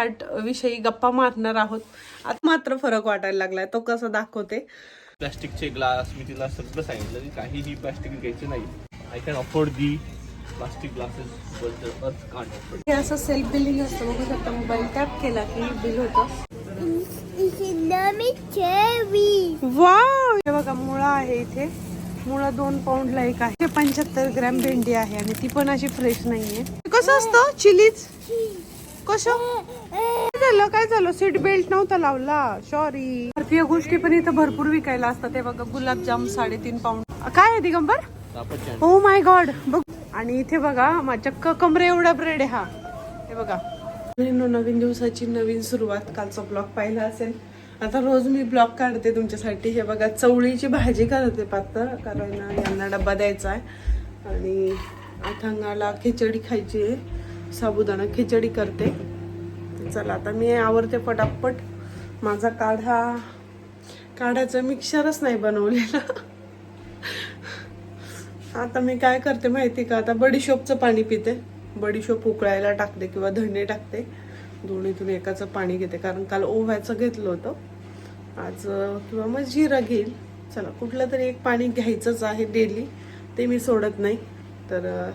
Art विषयी गप्पा मारणार आहोत. आता मात्र फरक वाटायला लागलाय. तो कसं दाखवते? प्लास्टिकचे ग्लास मी तिला सगळं सांगितलं की काहीही प्लास्टिक घ्यायचे नाही. I can afford the plastic glasses but the earth can't afford हे असं सेल्फ बिलिंग असतं. बघू शकता मोबाईल टॅप केला की बिल होतं. वाव हे बघा मुळा आहे इथे. मुळा दोन पाऊंडला एक आहे. पंच्याहत्तर ग्रॅम भेंडी आहे आणि ती पण अशी फ्रेश नाहीये. कसं असतं? चिलीज कसं झालं? काय झालं? सीट बेल्ट नव्हता लावला. सॉरी भारतीय गोष्टी पण इथं भरपूर विकायला असतात. ते बघा गुलाबजाम साडेतीन पाऊंड काय आहे दिगंबर? ओ माय गॉड बघ. आणि इथे बघा मा- चक्क कमरे एवढा ब्रेड आहे हा. हे बघा. नवीन दिवसाची नवीन सुरुवात. कालचा ब्लॉग पाहिला असेल. आता रोज मी ब्लॉग काढते तुमच्यासाठी. हे बघा चवळीची भाजी करते पातळ. कारण यांना डब्बा द्यायचा आहे. आणि अथांगाला खिचडी खायची आहे. साबुदाणा खिचडी करते. चला आता मी आवरते पटापट. माझा काढा काढ्याचं मिक्सरच नाही बनवलेला. आता मी काय करते माहिती का? आता बडीशोपचं पाणी पिते. बडीशोप उकळायला टाकते किंवा धणे टाकते. दोन्हीतून एकाचं पाणी घेते कारण काल ओव्याचं घेतलं होतं. आज किंवा मग जिरा घेईल. चला कुठलं तरी एक पाणी घ्यायचंच आहे डेली. ते मी सोडत नाही. तर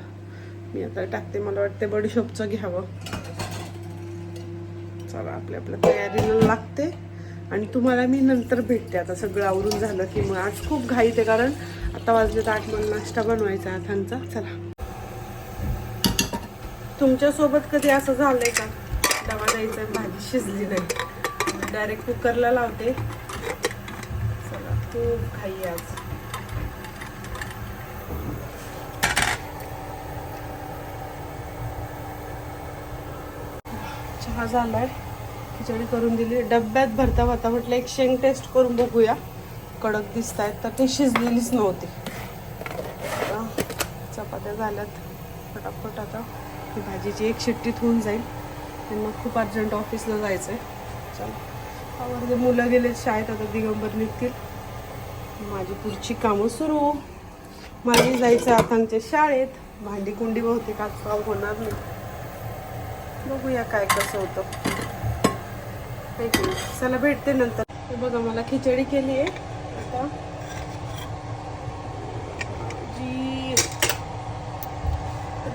मी आता टाकते मला वाटते बडीशोपचं घ्यावं. चला आपल्या आपल्या तयारीला लागते. आणि तुम्हाला मी नंतर भेटते. आता सगळं आवरून झालं की मग आज खूप घाईत आहे कारण आता वाजले तर आठ मला नाश्ता बनवायचा आहे चला. तुमच्यासोबत कधी असं झालंय का? डबा द्यायचा भाजी शिजली नाही. डायरेक्ट कुकरला लावते. चला खूप घाई आज. चहा झालाय. खिचडी करून दिली. डब्यात भरता भरता म्हटलं एक शेंग टेस्ट करून बघूया. कडक दिसत आहेत तर ती शिजलेलीच नव्हती. चपात्या झाल्यात. फटाफट आता ही भाजीची एक शिट्टीत होऊन जाईल. आणि मग खूप अर्जंट ऑफिसला जायचं आहे चला आवडते मुलं गेले शाळेत आता दिगंबर निघतील. माझी पुढची कामं सुरू. माझी जायचं आतांच्या शाळेत. भांडी कुंडी बहुतेक आज होणार नाही बघूया काय कसं होतं. काय चला भेटते नंतर. हे बघा मला खिचडी केली आहे. आता जी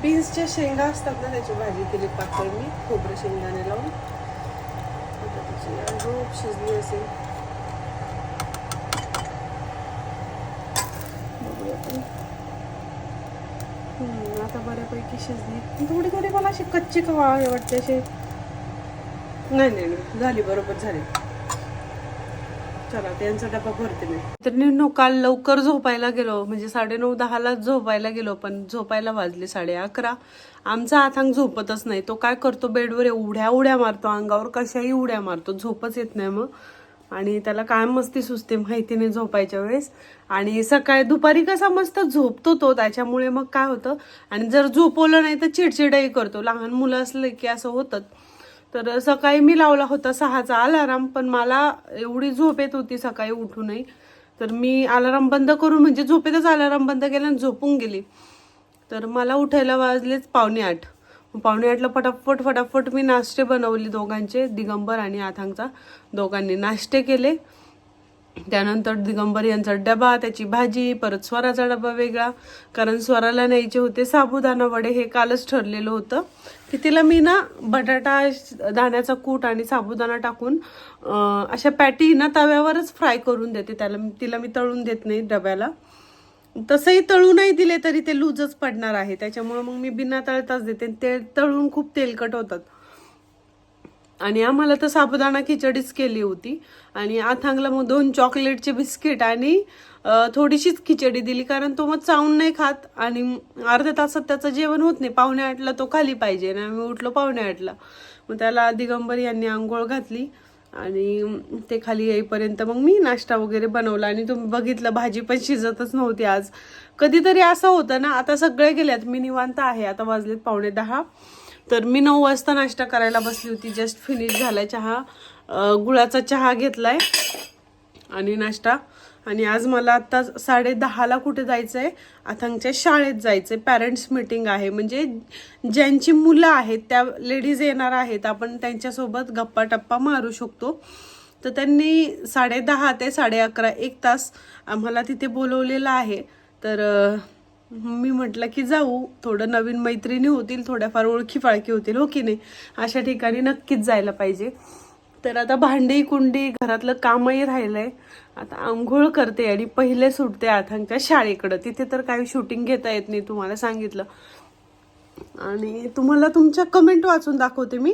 बीन्सच्या शेंगा असतात ना त्याची भाजी केली पातळ मी खोबरं शेंगदाणे लावून. आता त्याची रोप शिजली असेल बघूया आपण. हम्म, आता बऱ्यापैकी शिजली. थोडी थोडी मला अशी कच्ची खवा हे वाटते अशी. नाही नाही नाही. झाली बरोबर झाली. चला त्यांचा डबा भरते मी. तर निन्नो काल लवकर झोपायला गेलो. म्हणजे साडेनऊ दहाला झोपायला गेलो पण झोपायला वाजले साडे अकरा. आमचा आथांग झोपतच नाही. तो काय करतो बेडवर उड्या उड्या मारतो अंगावर कशाही उड्या मारतो. झोपच येत नाही मग. आणि त्याला काय मस्ती सुचते माहिती नाही झोपायच्या वेळेस. आणि सकाळी दुपारी कसा मस्त झोपतो तो त्याच्यामुळे मग काय होतं आणि जर झोपवलं नाही तर चिडचिडही करतो. लहान मुलं असले की असं होतं. तर सकाळी मी लावला होता सहाचा अलाराम पण मला एवढी झोप येत होती सकाळी उठूनही. तर मी अलाराम बंद करून म्हणजे झोपेतच अलाराम बंद केला आणि झोपून गेली. तर मला उठायला वाजलेच पावणे आठ. पाहुणे आटलं आठला फटाफट फटाफट मी नाश्ते बनवले दोघांचे दिगंबर आणि आथांगचा. दोघांनी नाश्ते केले. त्यानंतर दिगंबर यांचा डबा त्याची भाजी परत स्वराचा डबा वेगळा. कारण स्वराला न्यायचे होते साबुदाणा वडे हे कालच ठरलेलं होतं. की तिला मी ना बटाटा दाण्याचा कूट आणि साबुदाणा टाकून अशा पॅटी ना तव्यावरच फ्राय करून देते. त्याला तिला मी तळून देत नाही डब्याला. तसंही तळू नाही दिले तरी ते लूजच पडणार आहे. त्याच्यामुळे मग मी बिना तळताच देते. ते तळून खूप तेलकट होतात. आणि आम्हाला तर साबुदाणा खिचडीच केली होती. आणि आथांगला मग दोन चॉकलेटचे बिस्किट आणि थोडीशीच खिचडी दिली. कारण तो मग चावून नाही खात. आणि अर्ध्या तासात त्याचं जेवण होत नाही. पाहुणे आठला तो खाली पाहिजे. आणि आम्ही उठलो पाहुणे आठला मग त्याला दिगंबर यांनी आंघोळ घातली. आणि ते खाली येईपर्यंत मग मी नाश्ता वगैरे बनवला आणि तुम्ही बघितलं भाजी पण शिजतच नव्हती आज. कधीतरी असं होतं ना आता सगळे गेल्यात मी निवांत आहे. आता वाजलेत पावणे दहा. तर मी नऊ वाजता नाश्ता करायला बसली होती जस्ट फिनिश झालाय चहा. गुळाचा चहा घेतलाय आणि नाश्ता. आणि आज मला आत्ता साडे दहाला कुठे जायचं आहे अथांगच्या शाळेत जायचं आहे पॅरेंट्स मीटिंग आहे. म्हणजे ज्यांची मुलं आहेत त्या लेडीज येणार आहेत. आपण त्यांच्यासोबत गप्पा टप्पा मारू शकतो. तर त्यांनी साडे दहा ते साडे अकरा एक तास आम्हाला तिथे बोलवलेलं आहे. तर मी म्हटलं की जाऊ. थोडं नवीन मैत्रिणी होतील थोड्याफार ओळखी फाळखी होतील हो की नाही? अशा ठिकाणी नक्कीच जायला पाहिजे. तर आता भांडी कुंडी घरातलं कामही राहिलंय. आता आंघोळ करते आणि पहिले सुटते आथांच्या शाळेकडं. तिथे तर काही शूटिंग घेता येत नाही तुम्हाला सांगितलं. आणि तुम्हाला तुमच्या कमेंट वाचून दाखवते मी.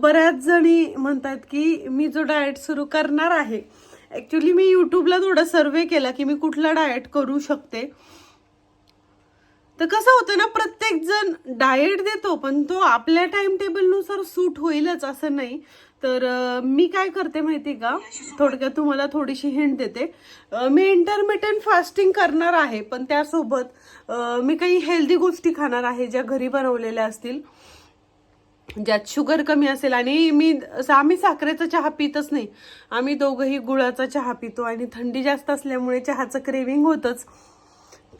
बऱ्याच जणी म्हणतात की मी जो डाएट सुरू करणार आहे. ॲक्च्युली मी यूट्यूबला थोडा सर्वे केला की मी कुठला डाएट करू शकते. तर कसं होतं ना प्रत्येक जण डाएट देतो पण तो आपल्या टाइम टेबलनुसार सूट होईलच असं नाही. तर मी काय करते माहिती का? थोडक्यात तुम्हाला थोडीशी हिंट देते. मी इंटरमिडियंट फास्टिंग करणार आहे पण त्यासोबत मी काही हेल्दी गोष्टी खाणार आहे ज्या घरी बनवलेल्या असतील ज्यात शुगर कमी असेल. आणि मी असं आम्ही साखरेचा चहा पितच नाही. आम्ही दोघंही गुळाचा चहा पितो आणि थंडी जास्त असल्यामुळे चहाचं क्रेविंग होतच.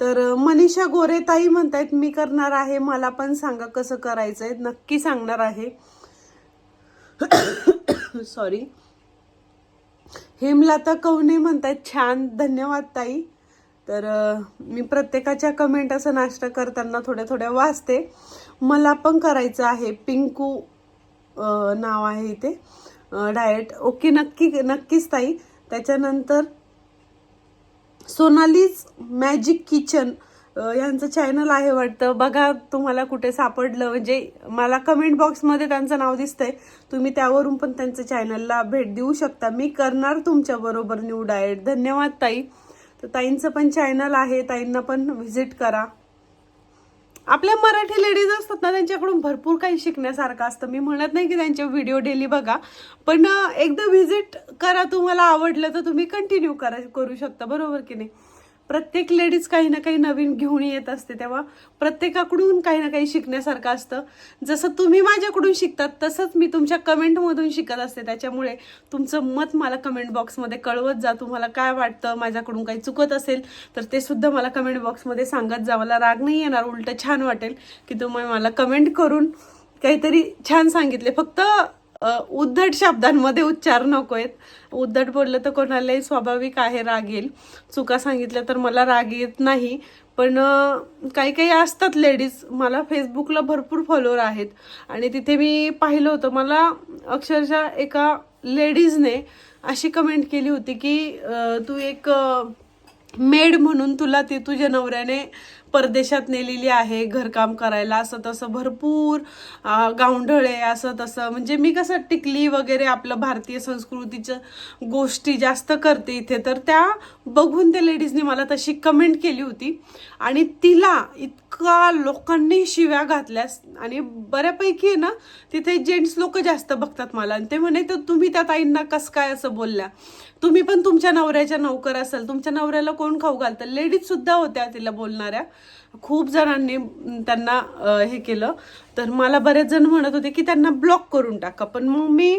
तर मनीषा गोरेताई म्हणतायत मी करणार आहे मला पण सांगा कसं करायचं आहे नक्की सांगणार आहे. सॉरी हेमलता कवने म्हणतायत छान धन्यवाद ताई. तर मी प्रत्येकाच्या कमेंट असं नाश्ता करताना थोड्या थोड्या वाचते. मला पण करायचं आहे. पिंकू नाव आहे इथे. डाएट ओके नक्की नक्कीच ताई. त्याच्यानंतर सोनालीज मॅजिक किचन यांचं चॅनल आहे वाटतं. बघा तुम्हाला कुठे सापडलं. म्हणजे मला कमेंट बॉक्समध्ये त्यांचं नाव दिसतंय. तुम्ही त्यावरून पण त्यांच्या चॅनलला भेट देऊ शकता. मी करणार तुमच्या बरोबर न्यू डाएट धन्यवाद ताई. तर ताईंचं पण चॅनल आहे. ताईंना पण व्हिजिट करा. आपल्या मराठी लेडीज असतात ना त्यांच्याकडून भरपूर काही शिकण्यासारखं असतं. मी म्हणत नाही की त्यांचे व्हिडिओ डेली बघा. पण एकदा व्हिजिट करा. तुम्हाला आवडलं तर तुम्ही कंटिन्यू करा करू शकता. बरोबर की नाही? प्रत्येक लेडीज काही ना काही नवीन घेऊन येत असते तेव्हा प्रत्येकाकडून काही ना काही शिकण्यासारखं असतं. जसं तुम्ही माझ्याकडून शिकतात तसंच मी तुमच्या कमेंटमधून शिकत असते. त्याच्यामुळे तुमचं मत मला कमेंट बॉक्समध्ये कळवत जा. तुम्हाला काय वाटतं माझ्याकडून काही चुकत असेल तर ते सुद्धा मला कमेंट बॉक्समध्ये सांगत जा. मला राग नाही येणार उलटं छान वाटेल की तुम्ही मला कमेंट करून काहीतरी छान सांगितले. फक्त उद्धट शब्दांमध्ये उच्चार नको आहेत उद्धट बोललं तर कोणालाही स्वाभाविक आहे राग येईल चुका सांगितल्या तर मला राग येत नाही. पण काही काही असतात लेडीज. मला फेसबुकला भरपूर फॉलोअर आहेत. आणि तिथे मी पाहिलं होतं मला अक्षरशः एका लेडीजने अशी कमेंट केली होती की तू एक मेड म्हणून तुला ती तुझ्या नवऱ्याने परदेशात नेलेली आहे घरकाम करायला. असं तसं भरपूर अं, असं तसं. म्हणजे मी कसं टिकली वगैरे आपलं भारतीय संस्कृतीच्या गोष्टी जास्त करते इथे. तर त्या बघून त्या लेडीजने मला तशी कमेंट केली होती. आणि तिला इतका लोकांनी शिव्या घातल्यास आणि बऱ्यापैकी आहे ना तिथे जेंट्स लोक जास्त बघतात मला. आणि ते म्हणे तर तुम्ही त्या ताईंना कसं काय असं बोलल्या? तुम्ही पण तुमच्या नवऱ्याच्या नौकर असाल तुमच्या नवऱ्याला कोण खाऊ घालतं? लेडीज सुद्धा होत्या तिला बोलणाऱ्या. खूप जणांनी त्यांना हे केलं. तर मला बरेच जण म्हणत होते की त्यांना ब्लॉक करून टाका. पण मग मी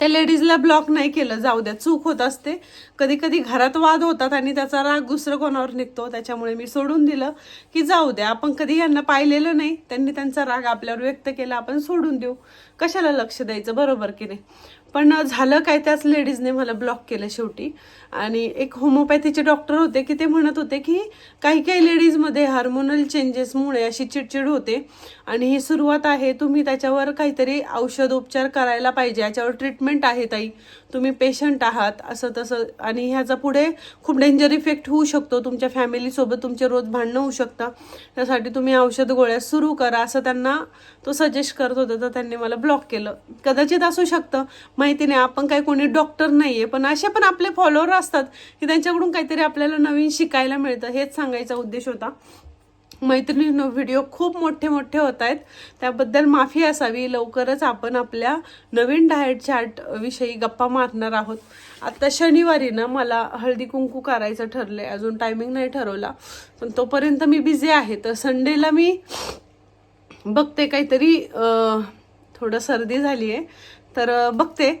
त्या लेडीजला ब्लॉक नाही केलं. जाऊ द्या चूक होत असते. कधी कधी घरात वाद होतात आणि त्याचा राग दुसरं कोणावर निघतो. त्याच्यामुळे मी सोडून दिलं की जाऊ द्या आपण कधी यांना पाहिलेलं नाही. त्यांनी त्यांचा राग आपल्यावर व्यक्त केला आपण सोडून देऊ. कशाला लक्ष द्यायचं? बरोबर की नाही? पण झालं काय त्याच लेडीजने मला ब्लॉक केलं शेवटी. आणि एक होमोपॅथीचे डॉक्टर होते की ते म्हणत होते की काही काही लेडीजमध्ये हार्मोनल चेंजेसमुळे अशी चिडचिड होते. आणि ही सुरुवात आहे तुम्ही त्याच्यावर काहीतरी औषधोपचार करायला पाहिजे याच्यावर ट्रीटमेंट आहे ताई. तुम्ही पेशंट आहात असं तसं. आणि ह्याचा पुढे खूप डेंजर इफेक्ट होऊ शकतो. तुमच्या फॅमिलीसोबत तुमचे रोज भांडणं होऊ शकतं त्यासाठी तुम्ही औषध गोळ्या सुरू करा असं त्यांना तो सजेस्ट करत होता. तर त्यांनी मला ब्लॉक केलं. कदाचित असू शकतं. माहिती नाही. आपण काही कोणी डॉक्टर नाही आहे पण असे पण आपले फॉलोअर असतात की त्यांच्याकडून काहीतरी आपल्याला नवीन शिकायला मिळतं. हेच सांगायचा उद्देश होता. मैत्रिणींनो व्हिडिओ खूप मोठे मोठे होत आहेत. त्याबद्दल माफी असावी. लवकरच आपण आपल्या नवीन डाएट चार्ट विषयी गप्पा मारणार आहोत. आता शनिवारी ना मला हळदी कुंकू करायचं ठरलंय. अजून टायमिंग नाही ठरवला. पण तोपर्यंत मी बिझी आहे. तर संडेला मी बघते काहीतरी थोडं सर्दी झाली आहे तर बघते.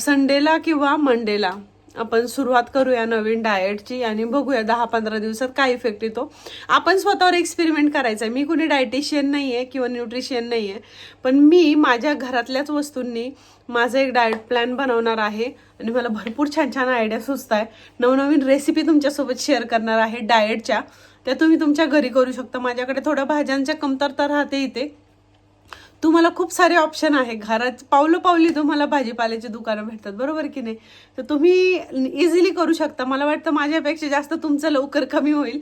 संडेला किंवा मंडेला आपण सुरुवात करूया नवीन डाएटची आणि बघूया दहा पंधरा दिवसात काय इफेक्ट येतो. आपण स्वतःवर एक्सपेरिमेंट करायचा आहे मी कुणी डायटिशियन नाही आहे किंवा न्यूट्रिशियन नाही आहे पण मी माझ्या घरातल्याच वस्तूंनी माझं एक डाएट प्लॅन बनवणार आहे आणि मला भरपूर छान छान आयडिया सुचत आहे नवनवीन रेसिपी तुमच्यासोबत शेअर करणार आहे डाएटच्या त्या तुम्ही तुमच्या घरी करू शकता. माझ्याकडे थोड्या भाज्यांच्या कमतरता राहते इथे. तुम्हाला खूप सारे ऑप्शन आहे. घरात पावलं पावली तुम्हाला भाजीपाल्याची दुकानं भेटतात. बरोबर की नाही? तर तुम्ही इझिली करू शकता. मला वाटतं माझ्यापेक्षा जास्त तुमचं लवकर कमी होईल.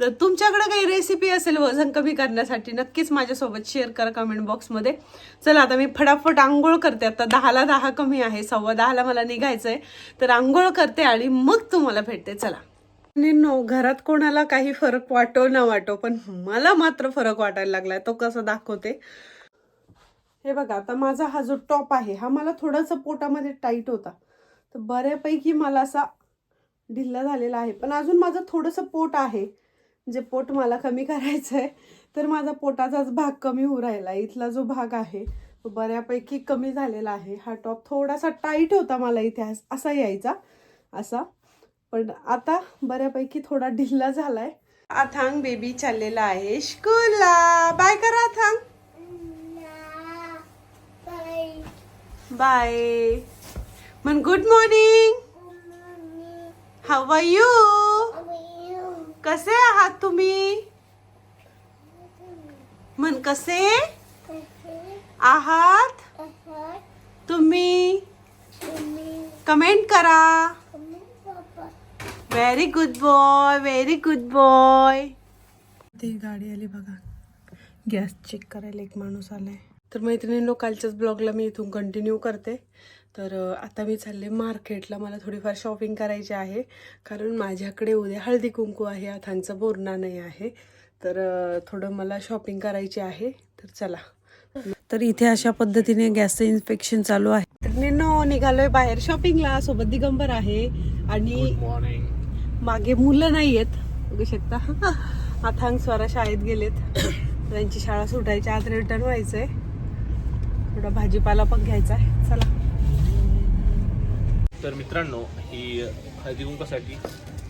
तर तुमच्याकडे काही रेसिपी असेल वजन कमी करण्यासाठी नक्कीच माझ्यासोबत शेअर करा कमेंट बॉक्समध्ये चला आता मी फटाफट आंघोळ करते. आता दहाला दहा कमी आहे. सव्वा दहाला मला निघायचं आहे तर आंघोळ करते आणि मग तुम्हाला भेटते. चला. नो घरात कोणाला काही फरक वाटो न वाटो पण मला मात्र फरक वाटायला लागलाय. तो कसं दाखवते? हे बघा आता माझा हा जो टॉप आहे हा मला थोडासा पोटामध्ये टाईट होता. तर बऱ्यापैकी मला असा ढिल्ला झालेला आहे. पण अजून माझं थोडंसं पोट आहे. जे पोट मला कमी करायचं आहे तर माझा पोटाचाच भाग कमी होऊ राहिला. इथला जो भाग आहे तो बऱ्यापैकी कमी झालेला आहे. हा टॉप थोडासा टाईट होता मला इथे अस- असा यायचा असा. पण आता बऱ्यापैकी थोडा ढिल्ला झाला आहे अथांग बेबी चाललेला आहे स्कूलला बाय करा अथांग बाय मन good morning how are you कसे आहात तुम्ही? मन कसे? आहात? तुम्ही? कमेंट करा. Very good boy very good boy ती गाडी आली बघा. गॅस चेक करायला एक माणूस आलाय. तर मैत्रिणींनो कालच्याच ब्लॉगला मी इथून कंटिन्यू करते. तर आता मी चालले मार्केटला मला थोडीफार शॉपिंग करायची आहे. कारण माझ्याकडे उद्या हळदी कुंकू आहे अथांचा बोरणा नाही आहे. तर थोडं मला शॉपिंग करायची आहे. तर चला. तर इथे अशा पद्धतीने गॅसचं इन्स्पेक्शन चालू आहे. तर निनो निघालोय बाहेर शॉपिंगला सोबत दिगंबर आहे. आणि मागे मुलं नाही आहेत बघू शकता. अथांग स्वरा शाळेत गेलेत. त्यांची शाळा सुटायची आज रिटर्न व्हायचंय. थोडा भाजीपाला पण घ्यायचा आहे. चला. तर मित्रांनो ही हळदी कुंकासाठी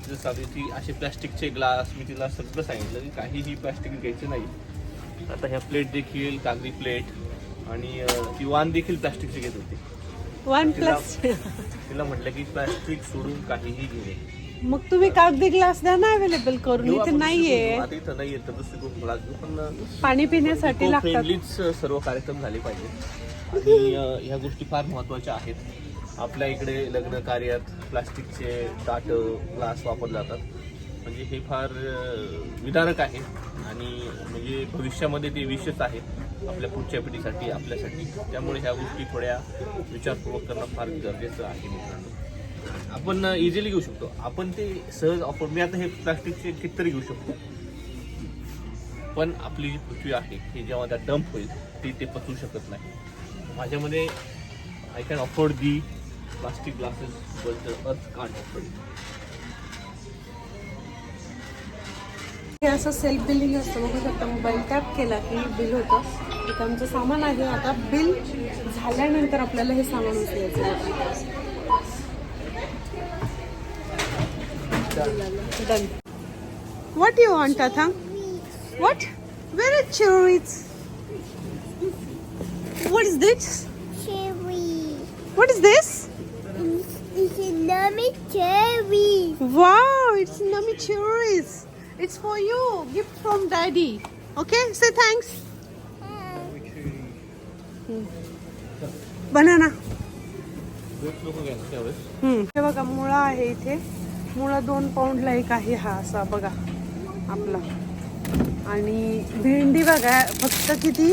जसं आता ती असे प्लॅस्टिकचे ग्लास मी तिला सगळं सांगितलं की काहीही प्लॅस्टिक घ्यायचं नाही. आता ह्या प्लेट देखील कागदी प्लेट आणि ती वान देखील प्लॅस्टिकची घेत होती. वन प्लस तिला म्हटलं की प्लॅस्टिक सोडून काहीही घेणे. मग तुम्ही कागदी ग्लास द्या ना अवेलेबल करून. इथे नाहीये. आता इथं दुसरी घेऊ पण पाणी पिण्यासाठी लागतात. फ्रेंडलीच सर्व कार्यक्रम झाले पाहिजे. आणि अ, ह्या गोष्टी फार महत्त्वाच्या आहेत. आपल्या इकडे लग्न कार्यात प्लास्टिकचे ताट ग्लास वापरले जातात. म्हणजे हे फार अ, विदारक आहे. आणि म्हणजे भविष्यामध्ये ते विषच आहे. आपल्या पुढच्या पिढीसाठी आपल्यासाठी. त्यामुळे ह्या गोष्टी थोड्या विचारपूर्वक करणं फार गरजेचं आहे मित्रांनो. आपण इझिली घेऊ शकतो. आपण ते सहज आपण मी आता हे प्लास्टिकचे कितीतरी घेऊ शकतो. पण आपली जी पृथ्वी आहे ही जेव्हा त्या डंप होईल ती ते पचवू शकत नाही. माझ्यामध्ये I can afford the plastic glasses but earth can't afford हे असं सेल्फ बिलिंग असतं. बघू शकता मोबाईल टॅप केला की बिल होतं. आमचं सामान आहे. आता बिल झाल्यानंतर आपल्याला हे सामान उचलायचं Done. What do you want, Athang? What? Where are cherries? What is this? Cherry. What is this? It's a nummy cherry. Wow, it's nummy cherries. It's for you. Gift from daddy. Okay, say thanks. Banana. लोक घ्या त्यावेळेस हम्म. हे बघा मुळा आहे इथे मुळा दोन पाऊंडला एक आहे हा असा बघा आपला. आणि भेंडी बघा फक्त किती?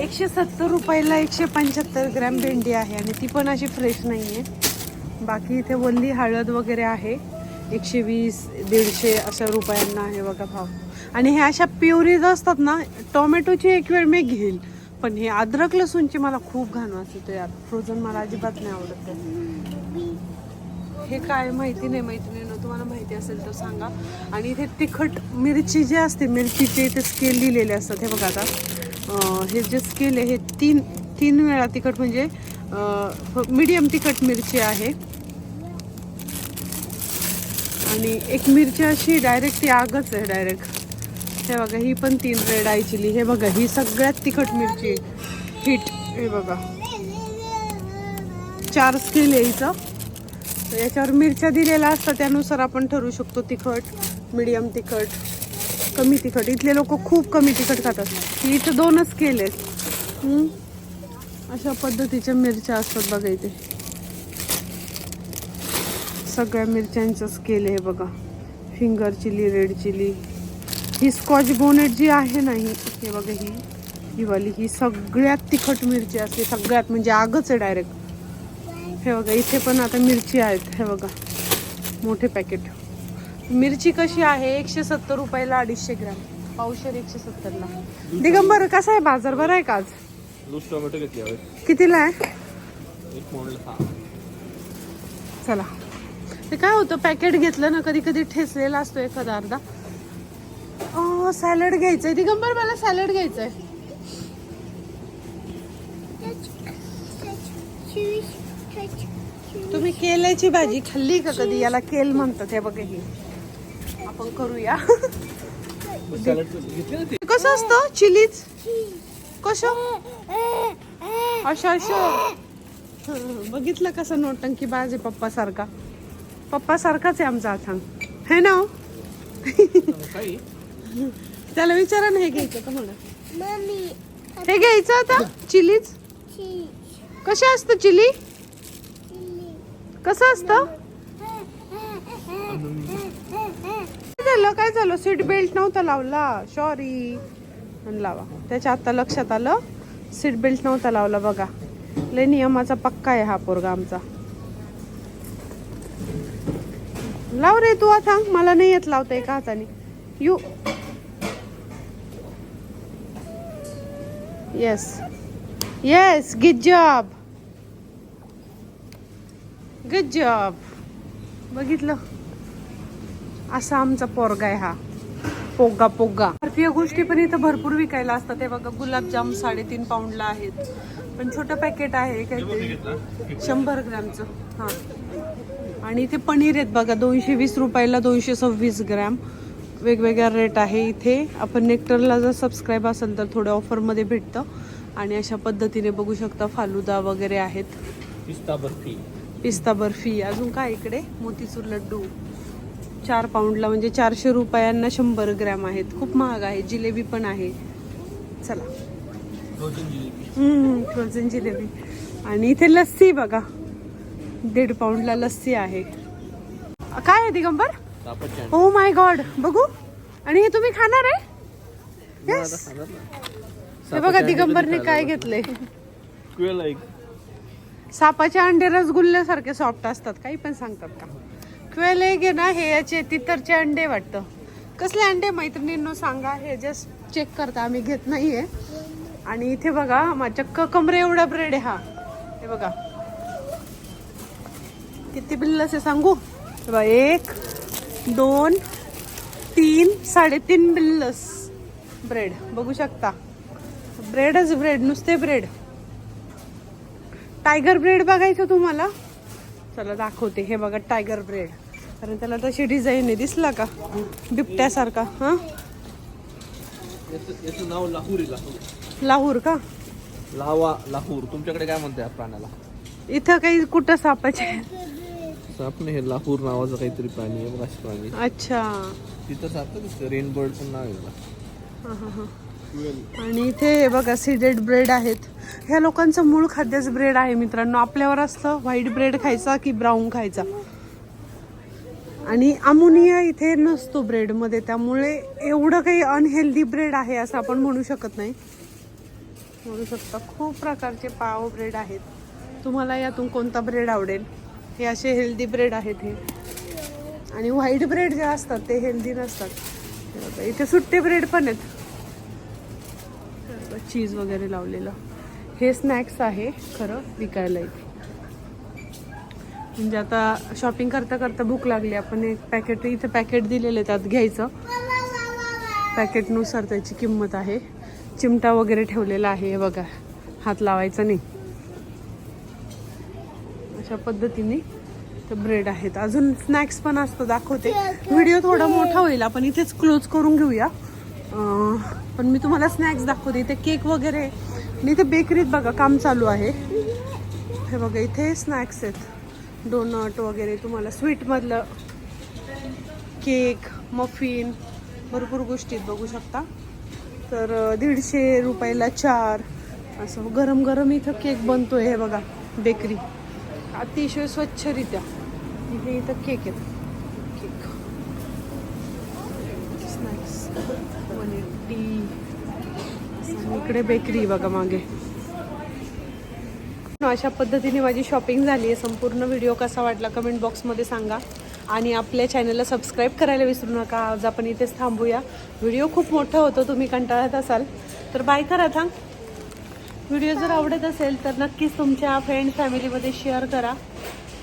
एकशे सत्तर रुपयाला एकशे पंच्याहत्तर ग्रॅम भेंडी आहे आणि ती पण अशी फ्रेश नाही आहे बाकी इथे वल्ली हळद वगैरे आहे. एकशे वीस दीडशे अशा रुपयांना आहे बघा भाव. आणि हे अशा प्युरीज असतात ना टोमॅटोची एक वेळ मी घेईल. पण हे अद्रक लसूणची मला खूप घाण वाचते यार. फ्रोझन मला अजिबात नाही आवडत ते. हे काय माहिती नाही मैत्रिणीनं तुम्हाला माहिती असेल तर सांगा. आणि इथे तिखट मिरची जी असते मिरचीचे इथे स्केल लिहिलेले असतात हे बघा आता. हे जे स्केल आहे हे तीन तीन वेळा तिखट म्हणजे मीडियम तिखट मिरची आहे. आणि एक मिरची अशी डायरेक्ट ती आगच आहे डायरेक्ट हे बघा ही पण तीन रेड आय चिली हे बघा ही सगळ्यात तिखट मिरची. हिट हे बघा. चार स्केल आहे हिचं. याच्यावर मिरच्या दिलेल्या असतात त्यानुसार आपण ठरवू शकतो तिखट मिडियम तिखट कमी तिखट. इथले लोक खूप कमी तिखट खातात. ही इथं दोनच केले. आहेत अशा पद्धतीच्या मिरच्या असतात बघा इथे. सगळ्या मिरच्यांचं स्केल आहे बघा. Finger chilli red chilli. ही स्कॉच बोनेट जी आहे ना ही हे बघा ही ही वाली ही सगळ्यात तिखट मिरची असते. सगळ्यात म्हणजे आगच आहे डायरेक्ट हे बघा इथे पण आता मिरची आहेत हे बघा. मोठे पॅकेट मिरची कशी आहे? एकशे सत्तर रुपयाला अडीचशे ग्रॅम. पावशेर एकशे सत्तरला. दिगंबर कसा आहे बाजार? बरा आहे का आज? लूज टोमॅटो घेतली कितीला आहे? चला. ते काय होतं? पॅकेट घेतलं ना कधी कधी ठेचलेला असतो एखादा अर्धा. सॅलड घ्यायचंय. दिगंबर मला सॅलड घ्यायचंय. तुम्ही केल्याची भाजी खाल्ली का कधी? याला केल म्हणतात हे बघा ही आपण करूया. कसं असतं? चिलीज कसं? असं हं, बघितलं कसं नोटंकी बाज आहे पप्पा सारखा पप्पा सारखाच आहे आमचा अथांग है ना हो? त्याला विचारा ना हे घ्यायचं का म्हणा हे घ्यायचं आता? चिलीज cheese, कसे असतं चिली. कसं असतं? झालं? काय झालं? सीट बेल्ट नव्हता लावला. सॉरी लावा. त्याच्या आता लक्षात आलं. सीट बेल्ट नव्हता लावला बघा. लय नियमाचा पक्का आहे हा पोरगा आमचा. लाव रे तू आता. मला नाही येत लावता एका हाताने. You yes yes good job good job बघितलं? असा आमचा पोरगा आहे हा. पोगा पोगा. भारतीय गोष्टी पण इथं भरपूर विकायला असतात. ते बघा गुलाबजाम साडेतीन पाऊंडला आहेत. पण छोटं पॅकेट आहे काहीतरी शंभर ग्रॅमचं. हां. आणि इथे पनीर आहेत बघा दोनशे वीस रुपयाला दोनशे सव्वीस ग्रॅम. वेगवेगळा रेट आहे इथे. आपण नेक्टरला जर सबस्क्राईब असेल तर थोडं ऑफरमध्ये भेटतं. आणि अशा पद्धतीने बघू शकता फालुदा वगैरे आहेत. पिस्ता बर्फी. पिस्ता बर्फी. अजून काय इकडे? मोतीचूर लड्डू. चार पाऊंडला म्हणजे चारशे रुपयांना शंभर ग्रॅम आहेत. खूप महाग आहे. जिलेबी पण आहे. चला. फ्रोझन जिलेबी. आणि इथे लस्सी बघा. दीड पाऊंडला लस्सी आहे. काय आहे दिगंबर? ओ माय गॉड बघू. आणि हे तुम्ही खाणार आहे. हे बघा दिगंबरने काय घेतले सापाचे अंडे रसगुल्ल्यासारखे सॉफ्ट असतात. काही पण सांगतात का? क्वेल एग आहे ना हे याचे तितरचे अंडे वाटतं. कसले अंडे मैत्रिणींनो सांगा हे जस्ट चेक करता आम्ही घेत नाहीये. आणि इथे बघा माझ्या चक्क कमरे एवढा ब्रेड आहे हा. हे बघा. किती बिल्लस आहे सांगू? बघा, एक दोन तीन साडेतीन बिल्लस ब्रेड बघू शकता. ब्रेडच ब्रेड नुसते ब्रेड टायगर ब्रेड बघायचं तुम्हाला? चला दाखवते. हे बघा टायगर ब्रेड. कारण त्याला तशी डिझाईन आहे दिसला का? बिबट्यासारखा हा? याचं नाव लाहूर आहे लाहूर. लाहूर का? लावा लाहूर. तुमच्याकडे काय म्हणते या प्राण्याला? इथं काही कुठं सापाचे साप नाही हे लाहूर नावाचं काहीतरी प्राणी आहे बघा प्राणी. अच्छा. तिथं साप दिसतं रेनबर्ड पण नाव आहे. हा, हा, हा. आणि इथे हे बघा सीडेड ब्रेड आहेत. ह्या लोकांचं मूळ खाद्यच ब्रेड आहे मित्रांनो. आपल्यावर असतं व्हाईट ब्रेड खायचा की ब्राऊन खायचा. आणि अमोनिया इथे नसतो ब्रेडमध्ये त्यामुळे एवढं काही अनहेल्दी ब्रेड आहे असं आपण म्हणू शकत नाही. म्हणू शकता खूप प्रकारचे पाव ब्रेड आहेत. तुम्हाला यातून कोणता ब्रेड आवडेल? हे असे हेल्दी ब्रेड आहेत हे. आणि व्हाईट ब्रेड जे असतात ते हेल्दी नसतात. इथे सुट्टे ब्रेड पण आहेत. चीज वगैरे लावलेलं. हे स्नॅक्स आहे खरं विकायला इथे म्हणजे आता शॉपिंग करता करता भूक लागली आपण एक पॅकेट इथे पॅकेट दिलेले त्यात घ्यायचं. पॅकेटनुसार त्याची किंमत आहे. चिमटा वगैरे ठेवलेला आहे बघा. हात लावायचा नाही. अशा पद्धतीने तर ब्रेड आहेत. अजून स्नॅक्स पण असतं दाखवते. व्हिडिओ थोडा मोठा होईल आपण इथेच क्लोज करून घेऊया. पण मी तुम्हाला स्नॅक्स दाखवते. इथे केक वगैरे. मी आणि इथे बेकरीत बघा काम चालू आहे. हे बघा इथे स्नॅक्स आहेत. डोनट वगैरे तुम्हाला स्वीटमधलं केक मफिन भरपूर गोष्टीत बघू शकता. तर दीडशे रुपयाला चार. असं गरम गरम इथं केक बनतोय हे बघा बेकरी अतिशय स्वच्छरित्या. इथे इथं केक आहेत केक स्नॅक्स वन इकडे बेकरी बघा मागे. अशा पद्धतीने माझी शॉपिंग झाली आहे. संपूर्ण व्हिडिओ कसा वाटला कमेंट बॉक्समध्ये सांगा. आणि आपल्या चॅनलला सबस्क्राईब करायला विसरू नका. आज आपण इथेच थांबूया. व्हिडिओ खूप मोठा होतो. तुम्ही कंटाळत असाल. तर बाय करा थांब. व्हिडिओ जर आवडत असेल तर नक्कीच तुमच्या फ्रेंड फॅमिलीमध्ये शेअर करा.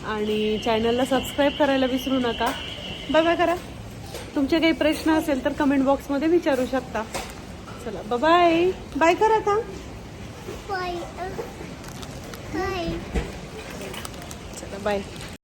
आणि चॅनलला सबस्क्राईब करायला विसरू नका. बाय करा. तुमचे काही प्रश्न असेल तर कमेंट बॉक्समध्ये विचारू शकता. चला बाय बाय करा. चला बाय